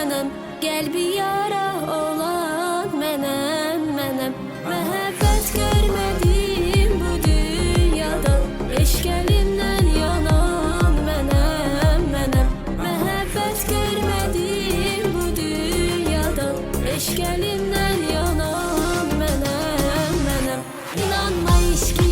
mənəm Gəl bir yara olan mənəm mənəm Məhəbbət görmədim bu dünyada Eşq əlimdən yanan mənəm mənəm Məhəbbət görmədim bu dünyada Eşq əlimdən yanan mənəm mənəm İnanma eşki